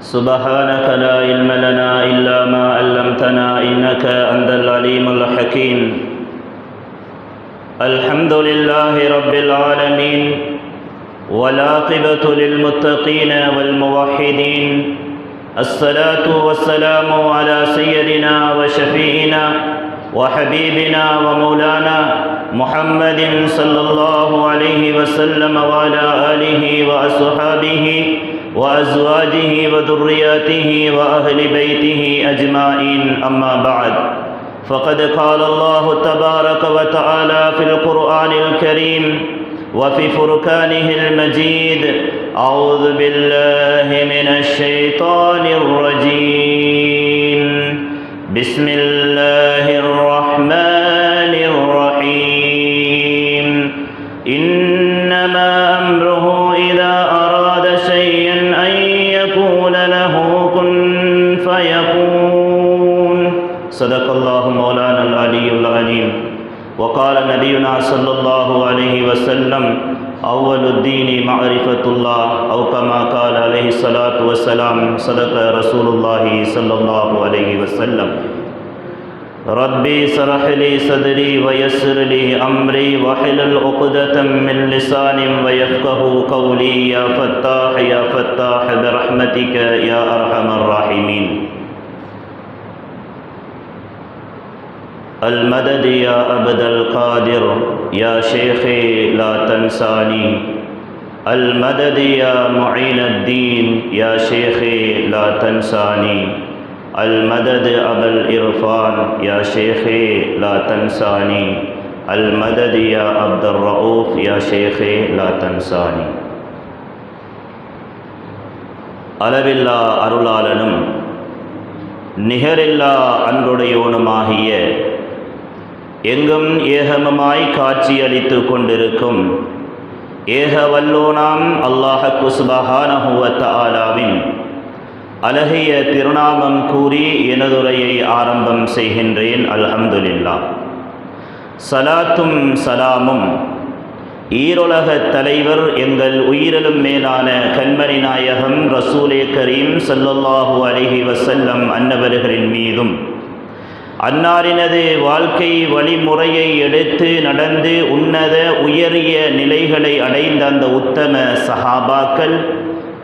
سبحانك لا علم لنا إلا ما علمتنا إنك أنت العليم الحكيم. الحمد لله رب العالمين والعاقبة للمتقين والموحدين الصلاة والسلام على سيدنا وشفيعنا وحبيبنا ومولانا محمد صلى الله عليه وسلم وعلى آله وأصحابه وأزواجه وذرياته وأهل بيته أجمعين. أما بعد فقد قال الله تبارك وتعالى في القرآن الكريم وفي فركانه المجيد أعوذ بالله من الشيطان الرجيم. بسم الله الرحمن الرحيم. إنما أمره إذا وقال نبينا صلى الله عليه وسلم أول الدين معرفة الله أو كما قال عليه الصلاة والسلام صدق رسول الله صلى الله عليه وسلم. ربي سرح لي صدري ويسر لي أمري وحلل عقدة من لسان ويفقه قولي. يا فتاح يا فتاح برحمتك يا أرحم الراحمين. المدد يا أبد القادر يا شيخي لا تنساني المدد يا معين الدين يا شيخي لا تنساني المدد أبا الإرفان يا شيخي لا تنساني المدد يا عبد الرؤوف يا شيخي لا تنساني அளவில்லா அருளாளனும் நிகரில்லா அன்புடையோனுமாகிய எங்கும் ஏகமமாய் காட்சியளித்து கொண்டிருக்கும். ஏக வல்லோனாம் அல்லாஹ குஸ்பஹானஹுவத்த ஆலாவின் அழகிய திருநாமம் கூறி எனதுரையை ஆரம்பம் செய்கின்றேன். அல்ஹம்துலில்லா சலாத்தும் சலாமும். ஈருலக தலைவர் எங்கள் உயிரிலும் மேலான கண்மணி நாயகம் ரசூலே கரீம் சல்லல்லாஹு அலிஹி வசல்லம் அன்னவர்களின் மீதும் அன்னாரினது வாழ்க்கை வழிமுறையை எடுத்து நடந்து உன்னத உயரிய நிலைகளை அடைந்த அந்த உத்தம சஹாபாக்கள்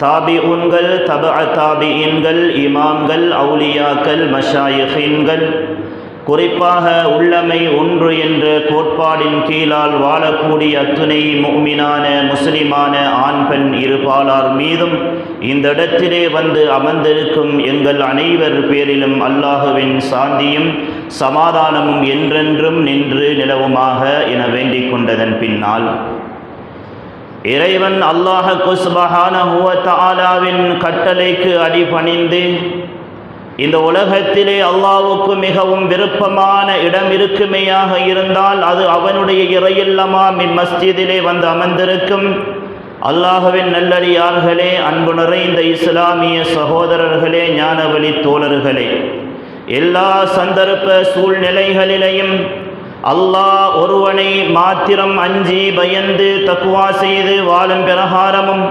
தாபி உன்கள் தப தாபியின்கள் இமாம்கள் அவுலியாக்கள் மஷாயிஹின்கள் குறிப்பாக உள்ளமை ஒன்று என்ற கோட்பாடின் கீழால் வாழக்கூடிய அத்துணை முக்மினான முஸ்லிமான ஆண் பெண் இருபாலார் மீதும் இந்த இடத்திலே வந்து அமர்ந்திருக்கும் எங்கள் அனைவர் பேரிலும் அல்லாஹுவின் சாந்தியும் சமாதானமும் என்றென்றும் நின்று நிலவுமாக என வேண்டிக் கொண்டதன் பின்னால். இறைவன் அல்லாஹ குஸ்பஹான ஆலாவின் கட்டளைக்கு அடிபணிந்து இந்த உலகத்திலே அல்லாவுக்கு மிகவும் விருப்பமான இடம் இருக்குமேயாக இருந்தால் அது அவனுடைய இறையில்லமா மின் மஸ்ஜிதிலே வந்து அமர்ந்திருக்கும். அல்லாஹுவின் நல்லடியார்களே அன்பு நிறைந்த இஸ்லாமிய சகோதரர்களே ஞானவழி தோழர்களே. எல்லா சந்தர்ப்ப சூழ்நிலைகளிலையும் அல்லாஹ் ஒருவனை மாத்திரம் அஞ்சி பயந்து தக்குவா செய்து வாழும் பிரகாரமும்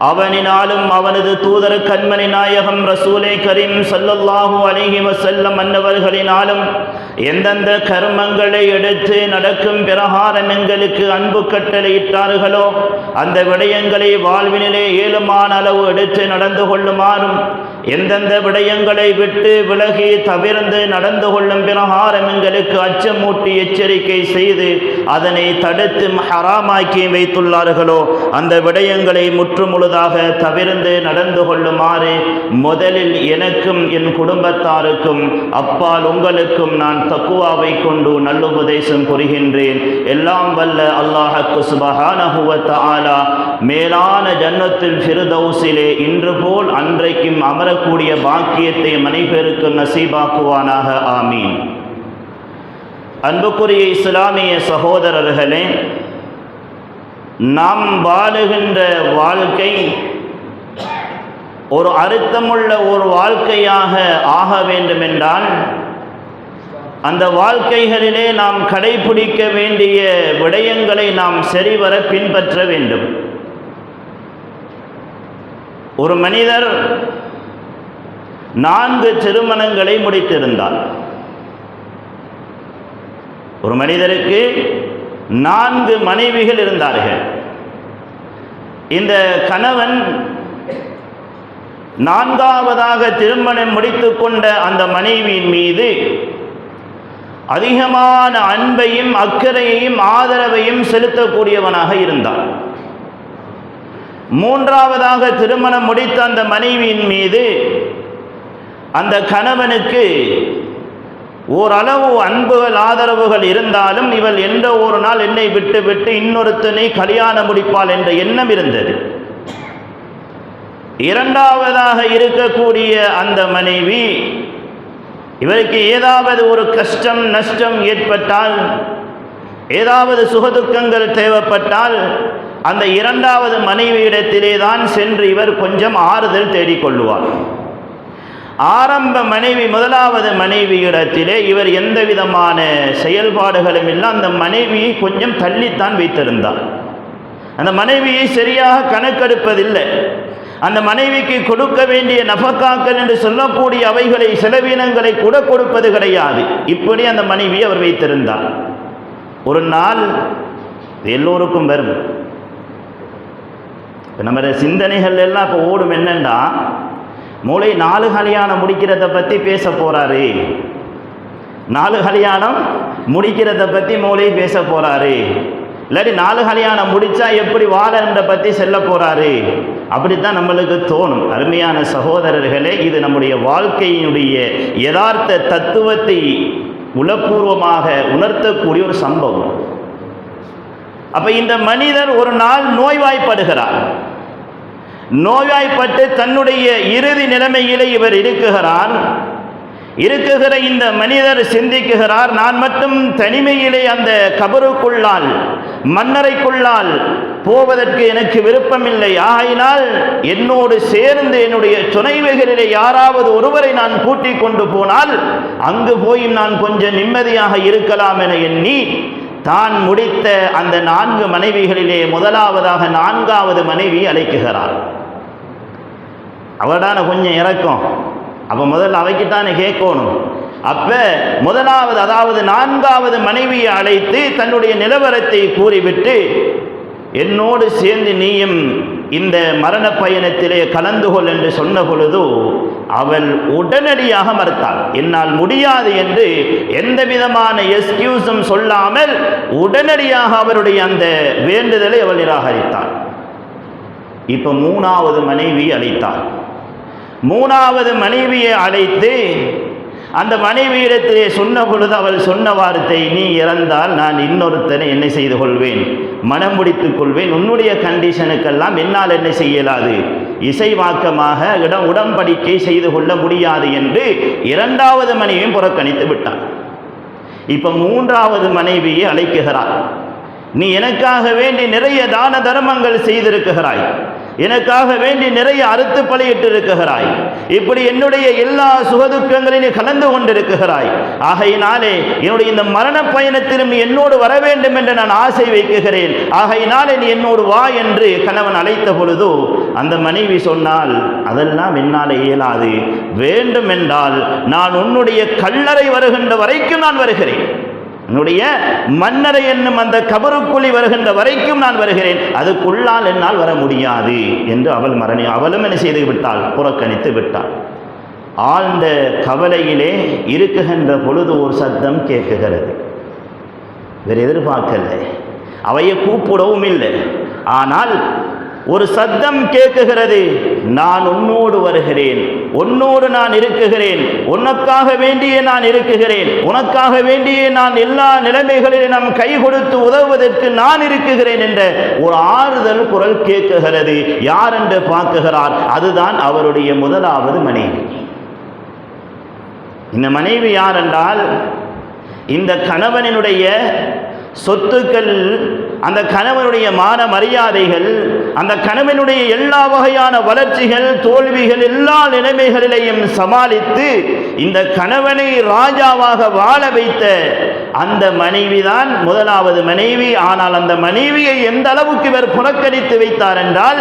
அவனினாலும் அவனது தூதர கண்மணி நாயகம் ரசூலே கரீம் சல்லல்லாஹூ அலிஹி வசல்லம் அன்னவர்களினாலும் எந்தெந்த கர்மங்களை எடுத்து நடக்கும் பிரகாரம் எங்களுக்கு அன்பு கட்டளையிட்டார்களோ அந்த விடயங்களை வாழ்வினிலே ஏழுமான அளவு எடுத்து நடந்து கொள்ளுமாறும் எந்தெந்த விடயங்களை விட்டு விலகி தவிர்ந்து நடந்து கொள்ளும் பிரகாரம் எங்களுக்கு அச்சமூட்டி எச்சரிக்கை செய்து அதனை தடுத்து ஹராமாக்கி வைத்துள்ளார்களோ அந்த விடயங்களை முற்றுமுழுதாக தவிர்ந்து நடந்து கொள்ளுமாறு முதலில் எனக்கும் என் குடும்பத்தாருக்கும் அப்பால் உங்களுக்கும் நான் தக்குவாவை கொண்டு நல்லுபதேசம் புரிகின்றேன். எல்லாம் வல்ல அல்லாஹக்கு சுபஹானஹுவத்த ஆலா மேலான ஜன்னத்தில் ஃபிருதௌசிலே இன்று போல் அன்றைக்கும் அமர அமரக்கூடிய பாக்கியத்தை மனைபெருக்கு நசீபாக்குவானாக ஆமீன். அன்புக்குரிய இஸ்லாமிய சகோதரர்களே நாம் வாழுகின்ற வாழ்க்கை ஒரு அர்த்தமுள்ள ஒரு வாழ்க்கையாக ஆக வேண்டுமென்றால் அந்த வாழ்க்கைகளிலே நாம் கடைபிடிக்க வேண்டிய விடயங்களை நாம் சரிவர பின்பற்ற வேண்டும். ஒரு மனிதர் நான்கு திருமணங்களை முடித்திருந்தார். ஒரு மனிதருக்கு நான்கு மனைவிகள் இருந்தார்கள். இந்த கணவன் நான்காவதாக திருமணம் முடித்துக் கொண்ட அந்த மனைவியின் மீது அதிகமான அன்பையும் அக்கறையையும் ஆதரவையும் செலுத்தக்கூடியவனாக இருந்தான் மூன்றாவதாக திருமணம் முடித்த அந்த மனைவியின் மீது அந்த கணவனுக்கு ஓரளவு அன்புகள் ஆதரவுகள் இருந்தாலும் இவள் எந்த ஒரு நாள் என்னை விட்டு விட்டு இன்னொருத்தனை கல்யாணம் முடிப்பாள் என்ற எண்ணம் இருந்தது. இரண்டாவதாக இருக்கக்கூடிய அந்த மனைவி இவருக்கு ஏதாவது ஒரு கஷ்டம் நஷ்டம் ஏற்பட்டால் ஏதாவது சுகதுக்கங்கள் தேவைப்பட்டால் அந்த இரண்டாவது மனைவியிடத்திலே தான் சென்று இவர் கொஞ்சம் ஆறுதல் தேடிக்கொள்வார். ஆரம்ப மனைவி முதலாவது மனைவியிடத்திலே இவர் எந்த விதமான செயல்பாடுகளும் இல்லை. அந்த மனைவியை கொஞ்சம் தள்ளித்தான் வைத்திருந்தார். அந்த மனைவியை சரியாக கணக்கெடுப்பதில்லை. அந்த மனைவிக்கு கொடுக்க வேண்டிய நபக்காக்கள் என்று சொல்லக்கூடிய அவைகளை செலவினங்களை கூட கொடுப்பது கிடையாது. இப்படி அந்த மனைவி அவர் வைத்திருந்தார். ஒரு நாள் எல்லோருக்கும் வரும். நம்ம சிந்தனைகள் எல்லாம் இப்போ ஓடும் என்னென்னா மூளை நாலு கல்யாணம் முடிக்கிறத பற்றி பேச போகிறாரு நாலு கல்யாணம் முடிக்கிறத பற்றி மூளை பேச போகிறாரு இல்லாட்டி நாலு கல்யாணம் முடித்தா எப்படி வாழன்ற பற்றி செல்ல போகிறாரு அப்படித்தான் நம்மளுக்கு தோணும். அருமையான சகோதரர்களே இது நம்முடைய வாழ்க்கையினுடைய யதார்த்த தத்துவத்தை உளப்பூர்வமாக உணர்த்தக்கூடிய ஒரு சம்பவம். அப்போ இந்த மனிதர் ஒரு நாள் நோய்வாய்ப்படுகிறார். நோயாய்ப்பட்டு தன்னுடைய இறுதி நிலைமையிலே இவர் இருக்குகிறார். இருக்குகிற இந்த மனிதர் சிந்திக்குகிறார். நான் மட்டும் தனிமையிலே அந்த கபருக்குள்ளால் மன்னரைக்குள்ளால் போவதற்கு எனக்கு விருப்பமில்லை. ஆகையினால் என்னோடு சேர்ந்து என்னுடைய துணைவைகளிலே யாராவது ஒருவரை நான் கூட்டிக் கொண்டு போனால் அங்கு போய் நான் கொஞ்சம் நிம்மதியாக இருக்கலாம் என எண்ணி தான் முடித்த அந்த நான்கு மனைவிகளிலே முதலாவதாக நான்காவது மனைவி அழைக்குகிறார். அவடான கொஞ்சம் இறக்கம். அப்போ முதல்ல அவைக்குத்தானே கேட்கணும். அப்போ முதலாவது அதாவது நான்காவது மனைவியை அழைத்து தன்னுடைய நிலவரத்தை கூறிவிட்டு என்னோடு சேர்ந்து நீயும் இந்த மரண பயணத்திலே கலந்து கொள் என்று சொன்ன பொழுது அவள் உடனடியாக மறுத்தாள். என்னால் முடியாது என்று எந்த விதமான எஸ்கியூஸும் சொல்லாமல் உடனடியாக அவருடைய அந்த வேண்டுதலை அவள் நிராகரித்தாள். இப்போ மூணாவது மனைவி அழைத்தாள். மூணாவது மனைவியை அழைத்து அந்த மனைவியிடத்திலே சொன்ன பொழுது அவள் சொன்ன வார்த்தை நீ இறந்தால் நான் இன்னொருத்தனை என்ன செய்து கொள்வேன்? மனம் முடித்துக் கொள்வேன். உன்னுடைய கண்டிஷனுக்கெல்லாம் என்னால் என்ன செய்யலாது? இசைவாக்கமாக இடம் உடம்படிக்கை செய்து கொள்ள முடியாது என்று இரண்டாவது மனைவியும் புறக்கணித்து விட்டான். இப்போ மூன்றாவது மனைவியை அழைக்குகிறார் நீ எனக்காக வேண்டி நிறைய தான தர்மங்கள் செய்திருக்கிறாய். எனக்காக வேண்டி நிறைய அறுத்து பலியிட்டு இருக்கிறாய் இப்படி என்னுடைய எல்லா சுகதுக்கங்களிலும் கலந்து கொண்டிருக்கிறாய். ஆகையினாலே என்னுடைய இந்த மரண பயணத்திலும் என்னோடு வர வேண்டும் என்று நான் ஆசை வைக்குகிறேன். ஆகையினாலே நீ என்னோடு வா என்று கணவன் அழைத்த பொழுதோ அந்த மனைவி சொன்னால் அதெல்லாம் என்னால் இயலாது. வேண்டும் என்றால் நான் உன்னுடைய கல்லறை வருகின்ற வரைக்கும் நான் வருகிறேன். என்னுடைய மன்னரை என்னும் அந்த கபருக்குழி வருகின்ற வரைக்கும் நான் வருகிறேன். அதுக்குள்ளால் என்னால் வர முடியாது என்று அவள் மரணி அவளும் என்ன செய்து விட்டாள்? புறக்கணித்து விட்டாள். ஆழ்ந்த கவலையிலே இருக்குகின்ற பொழுது ஒரு சத்தம் கேட்குகிறது. வேறு எதிர்பார்க்கல அவையை கூப்பிடவும் இல்லை ஆனால் ஒரு சத்தம் கேட்குகிறது. நான் உன்னோடு வருகிறேன் உன்னோடு நான் இருக்குகிறேன் உனக்காக வேண்டியே நான் இருக்குகிறேன் உனக்காக வேண்டியே நான் எல்லா நிலைமைகளிலும் நம் கை கொடுத்து உதவுவதற்கு நான் இருக்குகிறேன் என்ற ஒரு ஆறுதல் குரல் கேட்குகிறது. யார் என்று பார்க்குகிறார். அதுதான் அவருடைய முதலாவது மனைவி. இந்த மனைவி யார் என்றால் இந்த கணவனினுடைய சொத்துக்கள் அந்த கணவனுடைய மான மரியாதைகள் அந்த கணவனுடைய எல்லா வகையான வளர்ச்சிகள் தோல்விகள் எல்லா நிலைமைகளிலையும் சமாளித்து இந்த கணவனை ராஜாவாக வாழ வைத்த அந்த மனைவிதான் முதலாவது மனைவி. ஆனால் அந்த மனைவியை எந்த அளவுக்கு இவர் புறக்கணித்து வைத்தார் என்றால்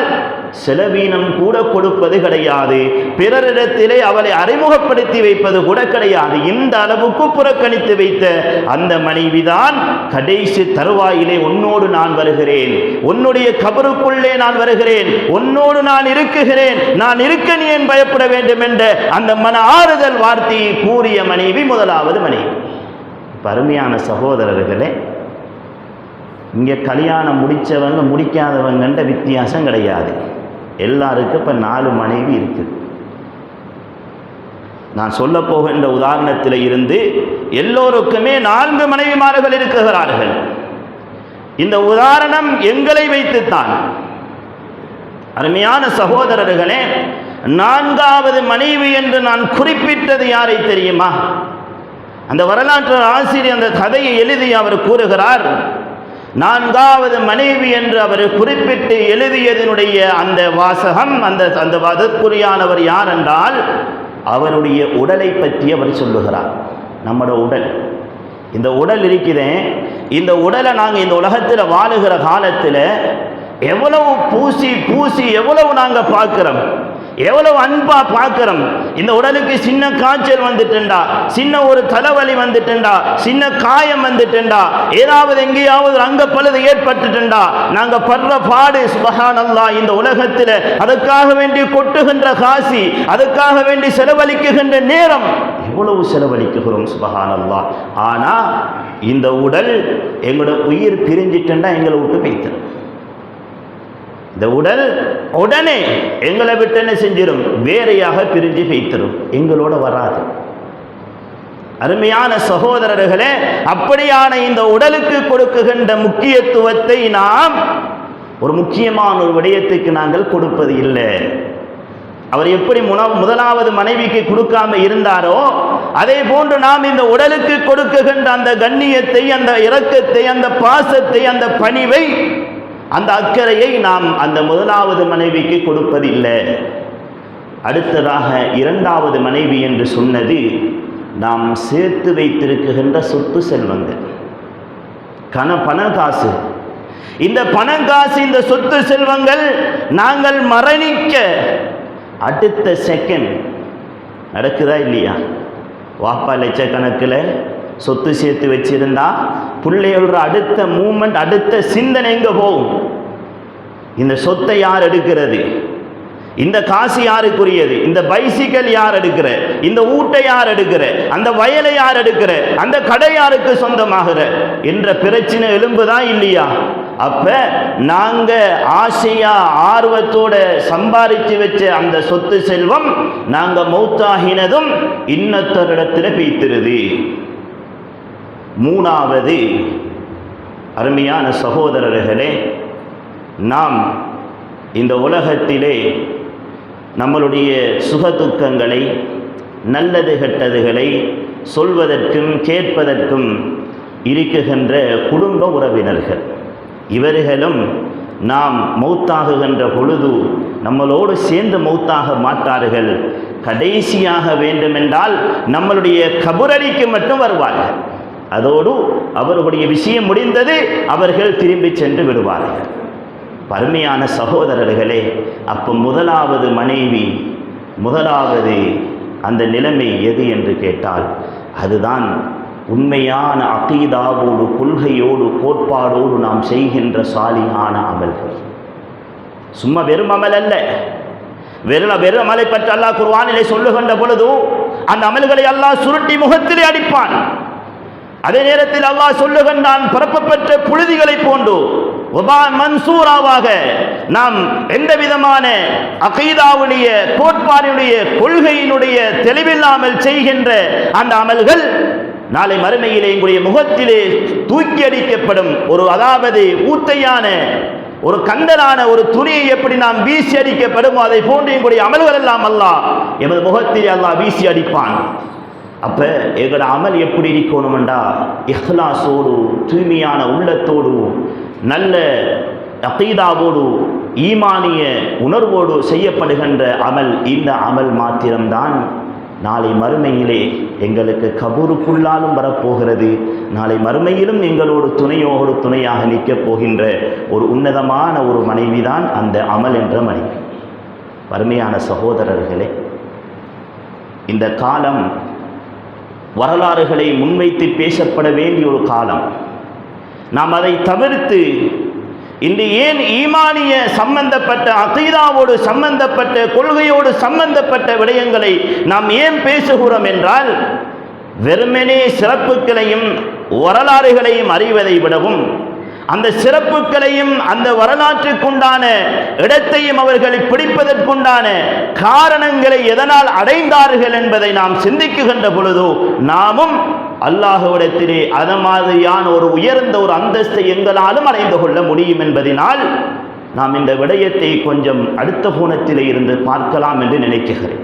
செலவீனம் கூட கொடுப்பது கிடையாது. பிறரிடத்திலே அவளை அறிமுகப்படுத்தி வைப்பது கூட கிடையாது. இந்த அளவுக்கு புறக்கணித்து வைத்த அந்த மனைவிதான் கடைசி தருவாயிலே உன்னோடு நான் வருகிறேன். உன்னுடைய கபருக்குள்ளே நான் வருகிறேன். உன்னோடு நான் இருக்குகிறேன். நான் இருக்க நீ ஏன் பயப்பட வேண்டும் என்ற அந்த மன ஆறுதல் வார்த்தையை கூறிய மனைவி முதலாவது மனைவி. பருமையான சகோதரர்களே இங்கே கல்யாணம் முடித்தவங்க முடிக்காதவங்கன்ற வித்தியாசம் கிடையாது. எல்லாருக்கும் இப்போ நாலு மனைவி இருக்குது. நான் சொல்ல போகின்ற உதாரணத்தில் இருந்து எல்லோருக்குமே நான்கு மனைவிமார்கள் இருக்கிறார்கள். இந்த உதாரணம் எங்களை வைத்துத்தான். அருமையான சகோதரர்களே நான்காவது மனைவி என்று நான் குறிப்பிட்டது யாரை தெரியுமா? அந்த வரலாற்று ஆசிரியர் அந்த கதையை எழுதி அவர் கூறுகிறார் நான்காவது மனைவி என்று அவர் குறிப்பிட்டு எழுதியதனுடைய அந்த வாசகம் அந்த அந்த அதற்குரியானவர் யார் என்றால் அவனுடைய உடலை பற்றி அவர் சொல்லுகிறார். நம்மளோட உடல். இந்த உடல் இருக்குதே இந்த உடலை நாங்கள் இந்த உலகத்தில் வாழுகிற காலத்தில் எவ்வளவு பூசி பூசி எவ்வளவு நாங்கள் பார்க்குறோம். எவ்வளவு அன்பா பார்க்கிறோம். இந்த உடலுக்கு சின்ன காய்ச்சல் வந்துட்டுண்டா. சின்ன ஒரு தலைவலி வந்துட்டுண்டா. சின்ன காயம் வந்துட்டுண்டா. ஏதாவது எங்கேயாவது அங்க பழுது ஏற்பட்டுட்டுண்டா. நாங்க படுற பாடு சுபகானல்லா இந்த உலகத்தில் அதுக்காக வேண்டி கொட்டுகின்ற காசி அதுக்காக வேண்டி செலவழிக்குகின்ற நேரம் எவ்வளவு செலவழிக்குகிறோம் சுபகானல்லா ஆனா இந்த உடல் எங்களோட உயிர் பிரிஞ்சிட்டுண்டா எங்களை விட்டு வைத்திரும் இந்த உடல் உடனே எங்களை விட்டு என்ன செஞ்சிடும் வேறையாக பிரிஞ்சு வைத்திரும் எங்களோட வராது. அருமையான சகோதரர்களே அப்படியான இந்த உடலுக்கு கொடுக்குகின்ற முக்கியத்துவத்தை நாம் ஒரு முக்கியமான ஒரு விடயத்துக்கு நாங்கள் கொடுப்பது இல்லை. அவர் எப்படி முதலாவது மனைவிக்கு கொடுக்காம இருந்தாரோ அதே போன்று நாம் இந்த உடலுக்கு கொடுக்குகின்ற அந்த கண்ணியத்தை அந்த இரக்கத்தை அந்த பாசத்தை அந்த பணிவை அந்த அக்கறையை நாம் அந்த முதலாவது மனைவிக்கு கொடுப்பதில்லை. அடுத்ததாக இரண்டாவது மனைவி என்று சொன்னது நாம் சேர்த்து வைத்திருக்கின்ற சொத்து செல்வங்கள். கன பண காசு. இந்த பணம் காசு இந்த சொத்து செல்வங்கள் நாங்கள் மரணிக்க அடுத்த செகண்ட் நடக்குதா இல்லையா? வாப்பா லட்சக்கணக்கில் சொத்து சேர்த்து வச்சிருந்தா பிள்ளையோட அடுத்த மூமெண்ட் அடுத்த சிந்தனை எங்கே போகும்? இந்த சொத்தை யார் எடுக்கிறது? இந்த காசு யாருக்குரியது? இந்த பைசிக்கல் யார் எடுக்கிற? இந்த ஊட்டை யார் எடுக்கிற? அந்த வயலை யார் எடுக்கிற? அந்த கடை யாருக்கு சொந்தமாகிற? என்ற பிரச்சனை எலும்புதான் இல்லையா? அப்ப நாங்க ஆசையா ஆர்வத்தோட சம்பாதிச்சு வச்ச அந்த சொத்து செல்வம் நாங்க மௌத்தாகினதும் இன்னத்தரிடத்துல பெய்த்திருது மூணாவது அருமையான சகோதரர்களே நாம் இந்த உலகத்திலே நம்மளுடைய சுகதுக்கங்களை நல்லது கெட்டதுகளை சொல்வதற்கும் கேட்பதற்கும் இருக்குகின்ற குடும்ப உறவினர்கள். இவர்களும் நாம் மௌத்தாகுகின்ற பொழுது நம்மளோடு சேர்ந்து மௌத்தாக மாட்டார்கள். கடைசியாக வேண்டுமென்றால் நம்மளுடைய கபுரடிக்கு மட்டும் வருவார்கள். அதோடு அவருடைய விஷயம் முடிந்தது அவர்கள் திரும்பி சென்று விடுவார்கள். பருமையான சகோதரர்களே அப்போ முதலாவது மனைவி முதலாவது அந்த நிலைமை எது என்று கேட்டால் அதுதான் உண்மையான அகீதாவோடு கொள்கையோடு கோட்பாடோடு நாம் செய்கின்ற சாலியான அமல்கள். சும்மா வெறும் அமல் அல்ல. வெறும் வெறும் அமலை பற்றி அல்லாஹ் குர்வானிலே சொல்லுகின்ற பொழுது அந்த அமல்களை அல்லாஹ் சுருட்டி முகத்திலே அடிப்பான். அதே நேரத்தில் அல்லாஹ் சொல்லுகின்றான் பரப்பப்பட்ட புழுதிகளை போன்று ஒபா மன்சூராவாக நாம் எந்த விதமான அகைதாவுடைய கோட்பாடுடைய கொள்கையினுடைய தெளிவில்லாமல் செய்கின்ற அந்த அமல்கள் நாளை மறுமையிலே எங்களுடைய முகத்திலே தூக்கி அடிக்கப்படும் ஒரு அதாவது ஊத்தையான ஒரு கந்தனான ஒரு துணியை எப்படி நாம் வீசி அடிக்கப்படுமோ அதை போன்று எங்களுடைய அமல்கள் எல்லாம் அல்லா எமது முகத்திலே அல்லாஹ் வீசி அடிப்பான். அப்போ எங்களோட அமல் எப்படி இருக்கணுமெண்டா? இஹ்லாஸோடு தூய்மையான உள்ளத்தோடு நல்ல அகீதாவோடு ஈமானிய உணர்வோடு செய்யப்படுகின்ற அமல் இந்த அமல் மாத்திரம்தான் நாளை மறுமையிலே எங்களுக்கு கபூருக்குள்ளாலும் வரப்போகிறது. நாளை மறுமையிலும் எங்களோடு துணையோடு துணையாக நிற்கப் போகின்ற ஒரு உன்னதமான ஒரு மனைவிதான் அந்த அமல் என்ற மனைவி. வறுமையான சகோதரர்களே இந்த காலம் வரலாறுகளை முன்வைத்து பேசப்பட வேண்டிய ஒரு காலம். நாம் அதை தவிர்த்து இன்று ஏன் ஈமானிய சம்பந்தப்பட்ட அகைதாவோடு சம்பந்தப்பட்ட கொள்கையோடு சம்பந்தப்பட்ட விடயங்களை நாம் ஏன் பேசுகிறோம் என்றால் வெறுமனே சிறப்புகளையும் வரலாறுகளையும் அறிவதை விடவும் அந்த சிறப்புகளையும் அந்த வரலாற்றுக்குண்டான இடத்தையும் அவர்களை பிடிப்பதற்குண்டான காரணங்களை எதனால் அடைந்தார்கள் என்பதை நாம் சிந்திக்குகின்ற பொழுதோ நாமும் அல்லாஹுவிடத்திலே அத மாதிரியான ஒரு உயர்ந்த ஒரு அந்தஸ்தை எங்களாலும் அடைந்து கொள்ள முடியும் என்பதனால் நாம் இந்த விடயத்தை கொஞ்சம் அடுத்த கோணத்திலே இருந்து பார்க்கலாம் என்று நினைக்கிறேன்.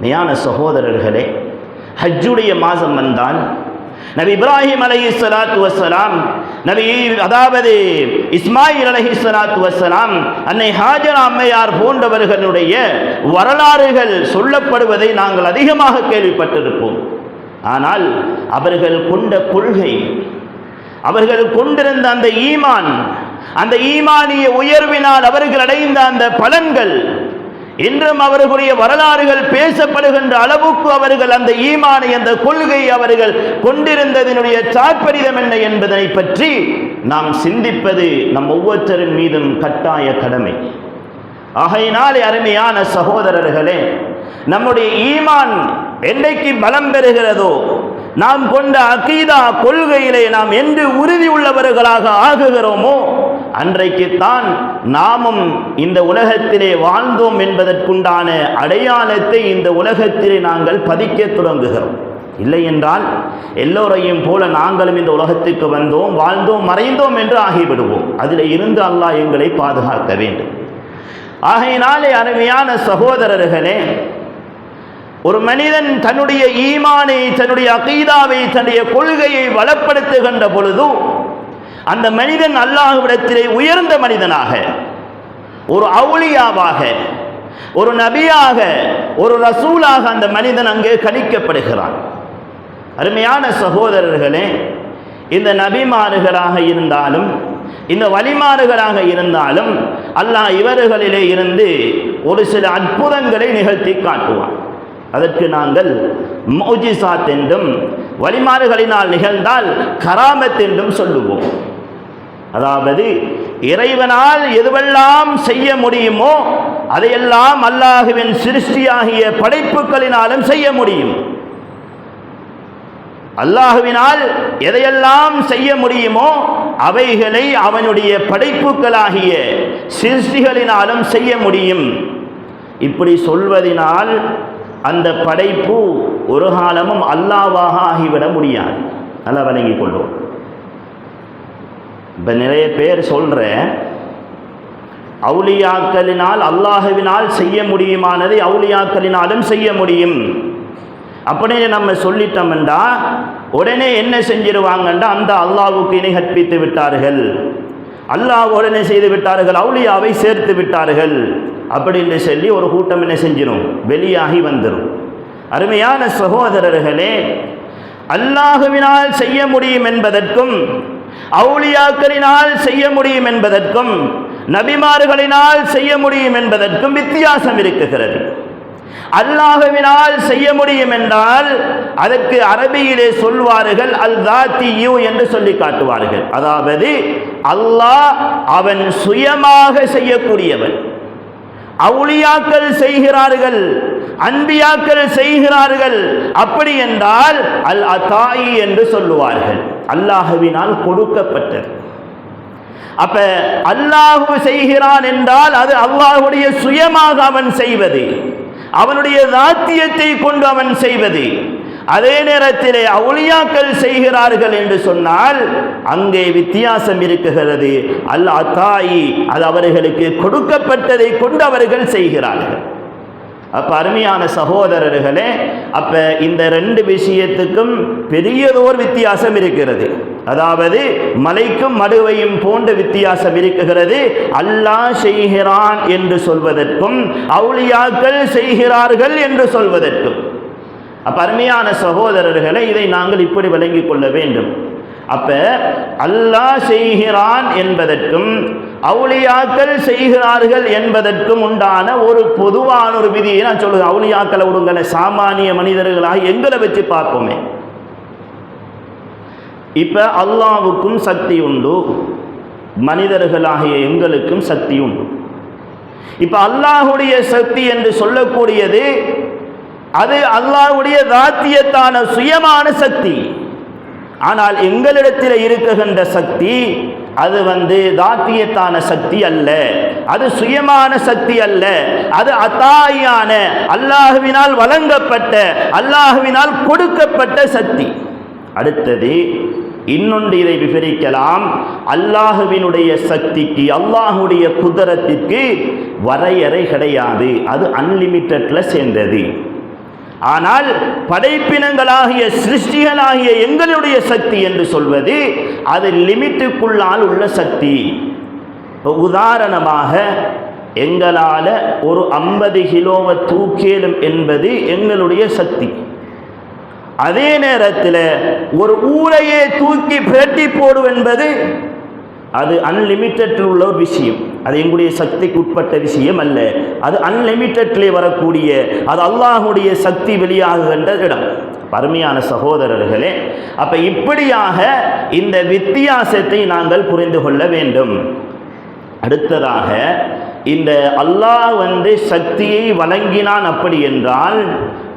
மெய்யான சகோதரர்களே ஹஜ்ஜுடைய மாதம் வந்தால் நபி இப்ராஹிம் அலஹி சலாத்து வசலாம் நபி அதாவது இஸ்மாயில் அலஹி சலாத்து வசலாம் அன்னை ஹாஜர் அம்மையார் போன்றவர்களுடைய வரலாறுகள் சொல்லப்படுவதை நாங்கள் அதிகமாக கேள்விப்பட்டிருப்போம். ஆனால் அவர்கள் கொண்ட கொள்கை அவர்கள் கொண்டிருந்த அந்த ஈமான் அந்த ஈமானிய உயர்வினால் அவர்கள் அடைந்த அந்த பலன்கள் இன்றும் அவர்களுடைய வரலாறுகள் பேசப்படுகின்ற அளவுக்கு அவர்கள் அந்த ஈமானை அந்த கொள்கை அவர்கள் கொண்டிருந்ததனுடைய தாற்பரிதம் என்ன என்பதனை பற்றி நாம் சிந்திப்பது நம் ஒவ்வொருத்தரின் மீதும் கட்டாய கடமை. ஆகையினாலே அருமையான சகோதரர்களே நம்முடைய ஈமான் என்றைக்கு பலம் பெறுகிறதோ நாம் கொண்ட அகீதா கொள்கையிலே நாம் என்று உறுதி உள்ளவர்களாக ஆகுகிறோமோ அன்றைக்குத்தான் நாமும் இந்த உலகத்திலே வாழ்ந்தோம் என்பதற்குண்டான அடையாளத்தை இந்த உலகத்திலே நாங்கள் பதிக்க தொடங்குகிறோம். இல்லை என்றால் எல்லோரையும் போல நாங்களும் இந்த உலகத்துக்கு வந்தோம் வாழ்ந்தோம் மறைந்தோம் என்று ஆகிவிடுவோம். அதில் இருந்து அல்லாஹ் எங்களை பாதுகாக்க வேண்டும். ஆகையினாலே அருமையான சகோதரர்களே ஒரு மனிதன் தன்னுடைய ஈமானை தன்னுடைய அகீதாவை தன்னுடைய கொள்கையை வளப்படுத்துகின்ற பொழுது அந்த மனிதன் அல்லாஹ்விடத்திலே உயர்ந்த மனிதனாக ஒரு அவுளியாவாக ஒரு நபியாக ஒரு ரசூலாக அந்த மனிதன் அங்கே கணிக்கப்படுகிறான். அருமையான சகோதரர்களே இந்த நபிமாறுகளாக இருந்தாலும் இந்த வழிமாறுகளாக இருந்தாலும் அல்லாஹ் இவர்களிலே இருந்து ஒரு சில அற்புதங்களை நிகழ்த்தி காட்டுவான். அதற்கு நாங்கள் மௌஜிசாத் என்றும் வழிமாறுகளினால் நிகழ்ந்தால் கராமத் என்றும் சொல்லுவோம். அதாவது இறைவனால் எதுவெல்லாம் செய்ய முடியுமோ அதையெல்லாம் அல்லாஹுவின் சிருஷ்டியாகிய படைப்புகளினாலும் செய்ய முடியும். அல்லாஹுவினால் எதையெல்லாம் செய்ய முடியுமோ அவைகளை அவனுடைய படைப்புகளாகிய சிருஷ்டிகளினாலும் செய்ய முடியும். இப்படி சொல்வதினால் அந்த படைப்பு ஒரு காலமும் அல்லாவாக ஆகிவிட முடியாது. நல்லா விளங்கி கொள்வோம் இப்போ நிறைய பேர் சொல்கிற அவுளியாக்களினால் அல்லாஹுவினால் செய்ய முடியுமானதை அவுளியாக்களினாலும் செய்ய முடியும். அப்படின்னு நம்ம சொல்லிட்டோம்டா உடனே என்ன செஞ்சிருவாங்கண்டா அந்த அல்லாவுக்கு இணை கற்பித்து விட்டார்கள். அல்லாஹ் உடனே செய்து விட்டார்கள் அவுளியாவை சேர்த்து விட்டார்கள். அப்படின்னு சொல்லி ஒரு கூட்டம் என்ன செஞ்சிடும் வெளியாகி வந்துடும் அருமையான சகோதரர்களே அல்லாஹுவினால் செய்ய முடியும் என்பதற்கும் அவுளியாக்களினால் செய்ய முடியும் என்பதற்கும் நபிமார்களினால் செய்ய முடியும் என்பதற்கும் வித்தியாசம் இருக்குகிறது. அல்லாஹுவினால் செய்ய முடியும் என்றால் அதற்கு அரபியிலே சொல்வார்கள் அல் தாத்தியூ என்று சொல்லி காட்டுவார்கள். அதாவது அல்லாஹ் அவன் சுயமாக செய்யக்கூடியவன். அவுளியாக்கள் செய்கிறார்கள் அன்பியாக்கள் செய்கிறார்கள். அப்படி என்றால் அல் அத்தாயி என்று சொல்லுவார்கள். அல்லாஹுவினால் கொடுக்கப்பட்டது. அப்ப அல்லாஹு செய்கிறான் என்றால் அது அல்லாஹுடைய சுயமாக அவன் செய்வது அவனுடைய தாத்தியத்தை கொண்டு அவன் செய்வது. அதே நேரத்திலே அவுளியாக்கள் செய்கிறார்கள் என்று சொன்னால் அங்கே வித்தியாசம் இருக்குகிறது. அல் அத்தாயி அது அவர்களுக்கு கொடுக்கப்பட்டதை கொண்டு அவர்கள் செய்கிறார்கள். அப்ப அருமையான சகோதரர்களே அப்ப இந்த ரெண்டு விஷயத்துக்கும் பெரியதோர் வித்தியாசம் இருக்கிறது. அதாவது மலைக்கும் மடுவையும் போன்ற வித்தியாசம் இருக்குகிறது. அல்லாஹ் செய்கிறான் என்று சொல்வதற்கும் அவுளியாக்கள் செய்கிறார்கள் என்று சொல்வதற்கும். அப்ப அருமையான சகோதரர்களை இதை நாங்கள் இப்படி விளங்கிக் கொள்ள வேண்டும். அப்ப அல்லாஹ் செய்கிறான் என்பதற்கும் அவுளியாக்கள் செய்கிறார்கள் என்பதற்கும் உண்டான ஒரு பொதுவான ஒரு விதியை நான் சொல்லுவேன் அவுளியாக்களை உடுங்களை சாமானிய மனிதர்களாக எங்களை வச்சு பார்ப்போமே. இப்ப அல்லாவுக்கும் சக்தி உண்டு மனிதர்களாகிய எங்களுக்கும் சக்தி உண்டு. இப்ப அல்லாஹுடைய சக்தி என்று சொல்லக்கூடியது அது அல்லாஹுடைய தாத்தியத்தான சுயமான சக்தி. ஆனால் எங்களிடத்தில் இருக்குகின்ற சக்தி அது வந்து தாத்தியத்தான சக்தி அல்ல. அது சுயமான சக்தி அல்ல. அது அத்தாயான அல்லாஹுவினால் வழங்கப்பட்ட அல்லாஹுவினால் கொடுக்கப்பட்ட சக்தி. அடுத்தது இன்னொன்று இதை விவரிக்கலாம். அல்லாஹுவினுடைய சக்திக்கு அல்லாஹுடைய குதிரத்திற்கு வரையறை கிடையாது. அது அன்லிமிட்டட்ல சேர்ந்தது. ஆனால் படைப்பினங்களாகிய சிருஷ்டிகளாகிய எங்களுடைய சக்தி என்று சொல்வது அது லிமிட்டுக்குள்ளால் உள்ள சக்தி. இப்போ உதாரணமாக எங்களால் ஒரு ஐம்பது கிலோவை தூக்கேலும் என்பது எங்களுடைய சக்தி. அதே நேரத்தில் ஒரு ஊரையே தூக்கி பிரட்டி போடும் என்பது அது அன்லிமிட்டெட்டில் உள்ள ஒரு விஷயம். அது எங்களுடைய சக்திக்கு உட்பட்ட விஷயம் அல்ல அது அன்லிமிட்டட்லே வரக்கூடிய அது அல்லாஹுடைய சக்தி வெளியாகுகின்ற இடம். அருமையான சகோதரர்களே அப்போ இப்படியாக இந்த வித்தியாசத்தை நாங்கள் புரிந்து கொள்ள வேண்டும். அடுத்ததாக இந்த அல்லாஹ் வந்து சக்தியை வழங்கினான் அப்படி என்றால்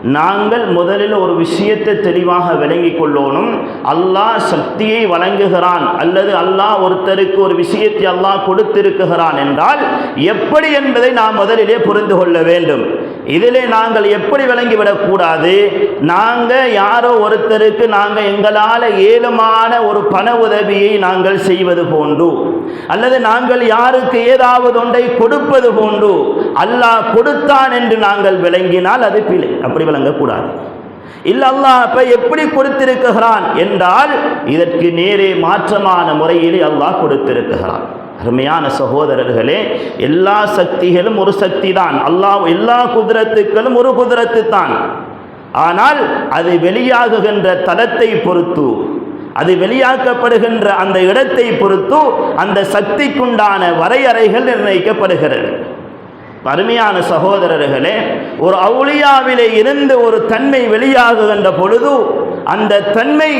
நாங்கள் முதலில் ஒரு விஷயத்தை தெளிவாக விளங்கி கொள்ளணும். அல்லாஹ் சக்தியை வழங்குகிறான். அல்லது அல்லாஹ் ஒருத்தருக்கு ஒரு விஷயத்தை அல்லாஹ் கொடுத்திருக்குகிறான் என்றால் எப்படி என்பதை நாம் முதலிலே புரிந்து கொள்ள வேண்டும். இதிலே நாங்கள் எப்படி விளங்கிவிடக்கூடாது? நாங்கள் யாரோ ஒருத்தருக்கு நாங்கள் எங்களால் ஏழுமான ஒரு பண உதவியை நாங்கள் செய்வது போன்று அல்லது நாங்கள் யாருக்கு ஏதாவது ஒன்றை கொடுப்பது போன்று அல்லாஹ் கொடுத்தான் என்று நாங்கள் விளங்கினால் அது பிழை. அப்படி விளங்கக்கூடாது. இல்ல அல்லாஹ் அப்ப எப்படி கொடுத்திருக்கிறான் என்றால் இதற்கு நேரே மாற்றமான முறையிலே அல்லாஹ் கொடுத்திருக்கிறான். அருமையான சகோதரர்களே எல்லா சக்திகளும் ஒரு சக்தி தான் அல்லாஹ் எல்லா குதிரத்துக்களும் ஒரு குதிரத்து தான் ஆனால் அது வெளியாகுகின்ற தளத்தை பொறுத்து அது வெளியாக்கப்படுகின்ற அந்த இடத்தை பொறுத்து அந்த சக்திக்குண்டான வரையறைகள் நிர்ணயிக்கப்படுகிறது. அருமையான சகோதரர்களே ஒரு அவுளியாவிலே இருந்து ஒரு தன்மை வெளியாகுகின்ற பொழுது அந்த தன்மை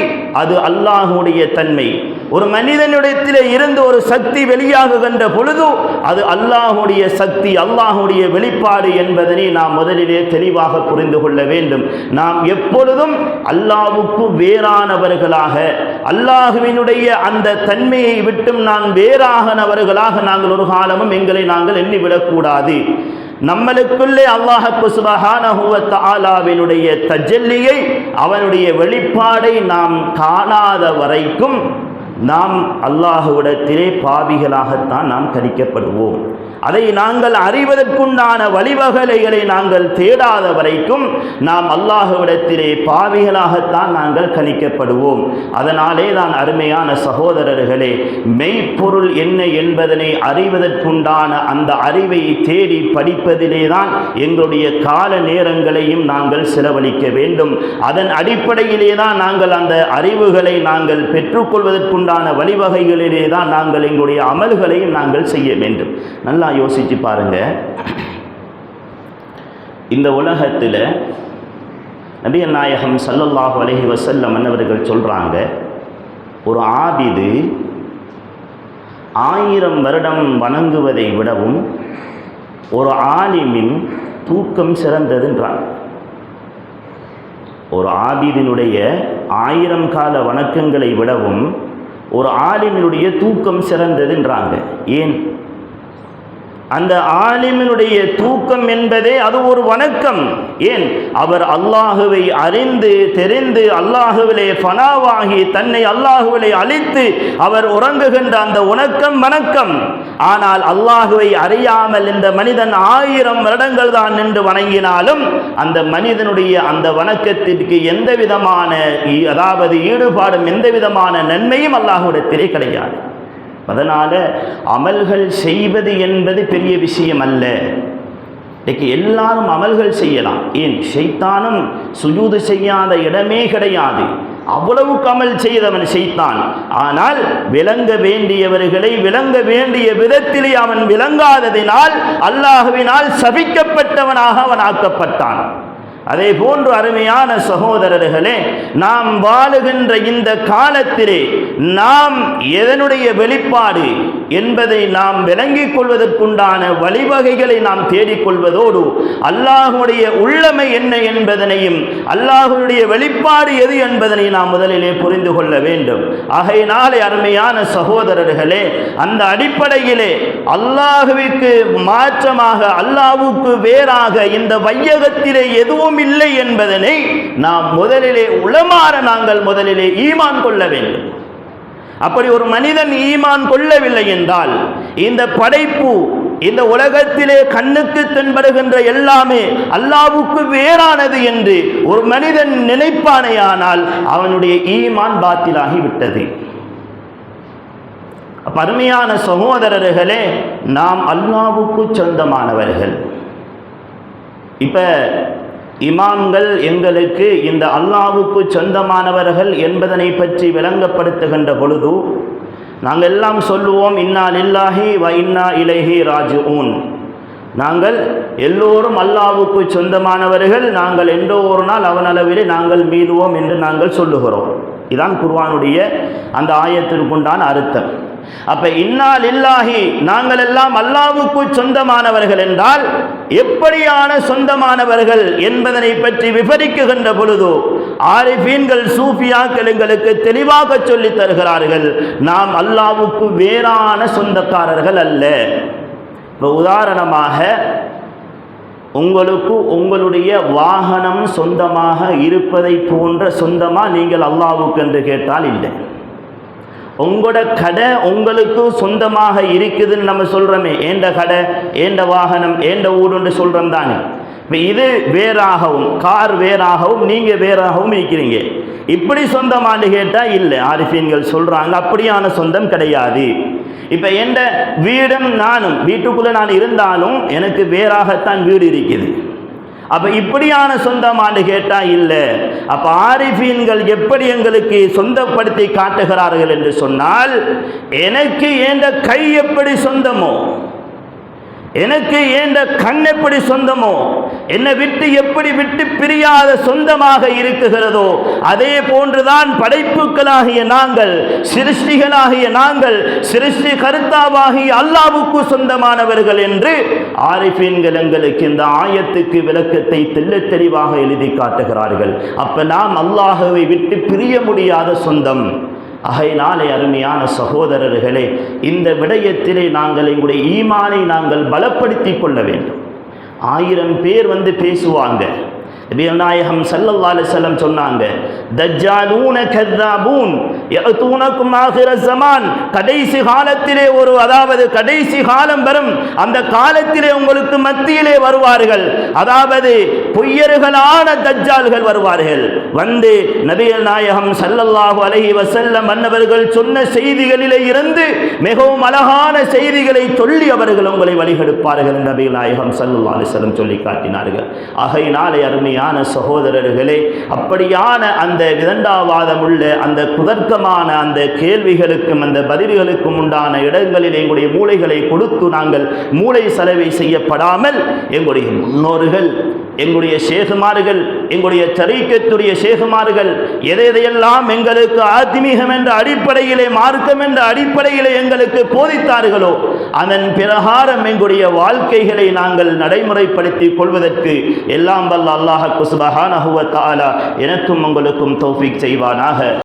அது அல்லாஹுடைய தன்மை. ஒரு மனிதனிடத்தில் இருந்து ஒரு சக்தி வெளியாகுகின்ற பொழுது அது அல்லாஹுடைய சக்தி அல்லாஹுடைய வெளிப்பாடு என்பதனை நாம் முதலிலே தெளிவாக புரிந்து கொள்ள வேண்டும். நாம் எப்பொழுதும் அல்லாவுக்கு வேறானவர்களாக அல்லாஹுவினுடைய அந்த தன்மையை விட்டும் நான் வேறாகனவர்களாக நாங்கள் ஒரு காலமும் எங்களை நாங்கள் எண்ணிவிடக்கூடாது. நம்மளுக்குள்ளே அல்லாஹப்பு சுபஹானஹுவத் ஆலாவினுடைய தஜல்லியை அவனுடைய வெளிப்பாடை நாம் காணாத வரைக்கும் நாம் அல்லாஹுவிடத்திலே பாவிகளாகத்தான் நாம் கணிக்கப்படுவோம். அதை நாங்கள் அறிவதற்குண்டான வழிவகலைகளை நாங்கள் தேடாத வரைக்கும் நாம் அல்லாஹுவிடத்திலே பாவிகளாகத்தான் நாங்கள் கணிக்கப்படுவோம். அதனாலே தான் அருமையான சகோதரர்களே மெய்ப்பொருள் என்ன என்பதனை அறிவதற்குண்டான அந்த அறிவை தேடி படிப்பதிலே தான் எங்களுடைய கால நேரங்களையும் நாங்கள் செலவழிக்க வேண்டும். அதன் அடிப்படையிலே தான் நாங்கள் அந்த அறிவுகளை நாங்கள் பெற்றுக்கொள்வதற்குண்டான வழிவகைகளிலே தான் நாங்கள் எங்களுடைய அமல்களையும் நாங்கள் செய்ய வேண்டும். நல்லா யோசிச்சு பாருங்க. இந்த உலகத்தில் நபிகள் நாயகம் சல்லல்லாஹு அலஹி வஸல்லம் மன்னவர்கள் சொல்கிறாங்க ஒரு ஆபிது ஆயிரம் வருடம் வணங்குவதை விடவும் ஒரு ஆலிமின் தூக்கம் சிறந்ததுன்றாங்க. ஒரு ஆபிதினுடைய ஆயிரம் கால வணக்கங்களை விடவும் ஒரு ஆலிமினுடைய தூக்கம் சிறந்ததுன்றாங்க. ஏன்? அந்த ஆலிமினுடைய தூக்கம் என்பதே அது ஒரு வணக்கம். ஏன்? அவர் அல்லாஹுவை அறிந்து தெரிந்து அல்லாஹுவிலே ஃபனாவாகி தன்னை அல்லாஹுவிலே அழித்து அவர் உறங்குகின்ற அந்த உணக்கம் வணக்கம். ஆனால் அல்லாஹுவை அறியாமல் இந்த மனிதன் ஆயிரம் வருடங்கள் தான் நின்று வணங்கினாலும் அந்த மனிதனுடைய அந்த வணக்கத்திற்கு எந்த விதமான ஈ- அதாவது ஈடுபாடும் எந்த விதமான நன்மையும் அல்லாஹுவிடத்திலே கிடையாது. அதனால் அமல்கள் செய்வது என்பது பெரிய விஷயம் அல்ல இன்றைக்கு எல்லாரும் அமல்கள் செய்யலாம். ஏன்? ஷைத்தானும் சுஜூது செய்யாத இடமே கிடையாது. அவ்வளவு கமல் செய்தவன் செய்தான் ஆனால் விளங்க வேண்டியவர்களை விளங்க வேண்டிய விதத்திலே அவன் விளங்காததினால் அல்லாஹுவினால் சபிக்கப்பட்டவனாக அவன் ஆக்கப்பட்டான். அதே போன்று அருமையான சகோதரர்களே நாம் வாழுகின்ற இந்த காலத்திலே நாம் எதனுடைய வெளிப்பாடு? என்பதை நாம் விளங்கிக் கொள்வதற்குண்டான வழிவகைகளை நாம் தேடிக்கொள்வதோடு அல்லாஹுடைய உள்ளமை என்ன என்பதனையும் அல்லாஹுடைய வெளிப்பாடு எது என்பதனை நாம் முதலிலே புரிந்து கொள்ள வேண்டும். ஆகையினாலே அருமையான சகோதரர்களே அந்த அடிப்படையிலே அல்லாஹுவிற்கு மாற்றமாக அல்லாஹுக்கு வேறாக இந்த வையகத்திலே எதுவும் இல்லை என்பதனை நாம் முதலிலே உளமாற நாங்கள் முதலிலே ஈமான் கொள்ள வேண்டும். அப்படி ஒரு மனிதன் ஈமான் கொள்ளவில்லை என்றால் இந்த படைப்பு இந்த உலகத்திலே கண்ணுக்கு தென்படுகின்ற எல்லாமே அல்லாவுக்கு வேறானது என்று ஒரு மனிதன் நினைப்பானேயானால் அவனுடைய ஈமான் பாத்திலாகி விட்டது. பருமையான சகோதரர்களே நாம் அல்லாவுக்கு சொந்தமானவர்கள். இப்ப இமாம்கள் எங்களுக்கு இந்த அல்லாவுக்கு சொந்தமானவர்கள் என்பதனை பற்றி விளங்கப்படுத்துகின்ற பொழுது நாங்கள் எல்லாம் சொல்லுவோம் இன்னா லில்லாஹி வ இன்னா இலஹி ராஜு நாங்கள் எல்லோரும் அல்லாவுக்கு சொந்தமானவர்கள் நாங்கள் எந்தோ ஒரு நாள் அவனளவிலே நாங்கள் மீதுவோம் என்று நாங்கள் சொல்லுகிறோம். இதான் குர்வானுடைய அந்த ஆயத்திற்குண்டான அர்த்தம். அப்ப இன்னால் இல்லாஹி நாங்கள் எல்லாம் அல்லாவுக்கு சொந்தமானவர்கள் என்றால் எப்படியான சொந்தமானவர்கள் என்பதனை பற்றி விவரிக்குகின்ற பொழுது ஆரிஃபீன்கள் சூஃபியாக்கள் எங்களுக்கு தெளிவாக சொல்லித் தருகிறார்கள் நாம் அல்லாவுக்கு வேறான சொந்தக்காரர்கள் அல்ல. இப்போ உதாரணமாக உங்களுக்கு உங்களுடைய வாகனம் சொந்தமாக இருப்பதை போன்ற சொந்தமாக நீங்கள் அல்லாவுக்கு என்று கேட்டால் இல்லை. உங்களோட கடை உங்களுக்கு சொந்தமாக இருக்குதுன்னு நம்ம சொல்கிறோமே ஏண்ட கடை? ஏண்ட வாகனம்? ஏண்ட ஊடுன்னு சொல்கிறோம் தானே. இப்போ இது வேறாகவும் கார் வேறாகவும் நீங்கள் வேறாகவும் இருக்கிறீங்க. இப்படி சொந்தமானு கேட்டால் இல்லை. ஆரிஃபீன்கள் சொல்கிறாங்க அப்படியான சொந்தம் கிடையாது. இப்போ எந்த வீடும் நானும் வீட்டுக்குள்ளே நான் இருந்தாலும் எனக்கு வேறாகத்தான் வீடு இருக்குது. அப்போ இப்படியான சொந்தமானு கேட்டால் இல்லை. அப்போ ஆரிஃபீன்கள் எப்படி எங்களுக்கு சொந்தப்படுத்தி காட்டுகிறார்கள் என்று சொன்னால் எனக்கு ஏந்த கை எப்படி சொந்தமோ எனக்கு ஏந்த கண் எப்படி சொந்தமோ என்னை விட்டு எப்படி விட்டு பிரியாத சொந்தமாக இருக்குகிறதோ அதே போன்றுதான் படைப்புகளாகிய நாங்கள் சிருஷ்டிகளாகிய நாங்கள் சிருஷ்டி கருத்தாவாகிய அல்லாவுக்கு சொந்தமானவர்கள் என்று ஆரிஃபீன்கள் எங்களுக்கு இந்த ஆயத்துக்கு விளக்கத்தை தெல்ல தெளிவாக எழுதி காட்டுகிறார்கள். அப்ப நாம் அல்லாஹவை விட்டு பிரிய முடியாத சொந்தம். அகையினாலே அருமையான சகோதரர்களே இந்த விடயத்திலே நாங்கள் எங்களுடைய ஈமானை நாங்கள் பலப்படுத்தி கொள்ள வேண்டும். ஆயிரம் பேர் வந்து பேசுவாங்க. நாயகம் சல்லல்லா அலிசல்லம் சொன்னாங்க தஜ்ஜாலூன கத்தாபூன் யஅதூனக்கும் ஆகிர ஜமான் கடைசி காலத்திலே ஒரு அதாவது கடைசி காலம் வரும் அந்த காலத்திலே உங்களுக்கு மத்தியிலே வருவார்கள். அதாவது பொய்யர்களான தஜ்ஜால்கள் வருவார்கள். வந்து நபிகள் நாயகம் சல்லல்லாஹு அலஹி வசல்லம் மன்னவர்கள் சொன்ன செய்திகளிலே இருந்து மிகவும் அழகான செய்திகளை சொல்லி அவர்கள் உங்களை வழிகெடுப்பார்கள் நபிகள் நாயகம் சல்லல்லாஹு அலைஹி சொல்லி காட்டினார்கள். ஆகையினாலே அருமையான சகோதரர்களே அப்படியான அந்த விதண்டாவாதம் உள்ள அந்த குதர்க்கமான அந்த கேள்விகளுக்கும் அந்த பதில்களுக்கும் உண்டான இடங்களில் எங்களுடைய மூளைகளை கொடுத்து நாங்கள் மூளை செலவை செய்யப்படாமல் எங்களுடைய முன்னோர்கள் எங்களுடைய சேகுமார்கள் எங்களுடைய தரீக்கத்துடைய சேகுமார்கள் எதை எதையெல்லாம் எங்களுக்கு ஆத்மீகம் என்ற அடிப்படையிலே மார்க்கம் என்ற அடிப்படையிலே எங்களுக்கு போதித்தார்களோ அதன் பிரகாரம் எங்களுடைய வாழ்க்கைகளை நாங்கள் நடைமுறைப்படுத்தி கொள்வதற்கு எல்லாம் வல்ல அல்லாஹ் குசுபஹானஹுவ தாலா எனக்கும் உங்களுக்கும் தௌஃபீக் செய்வானாக.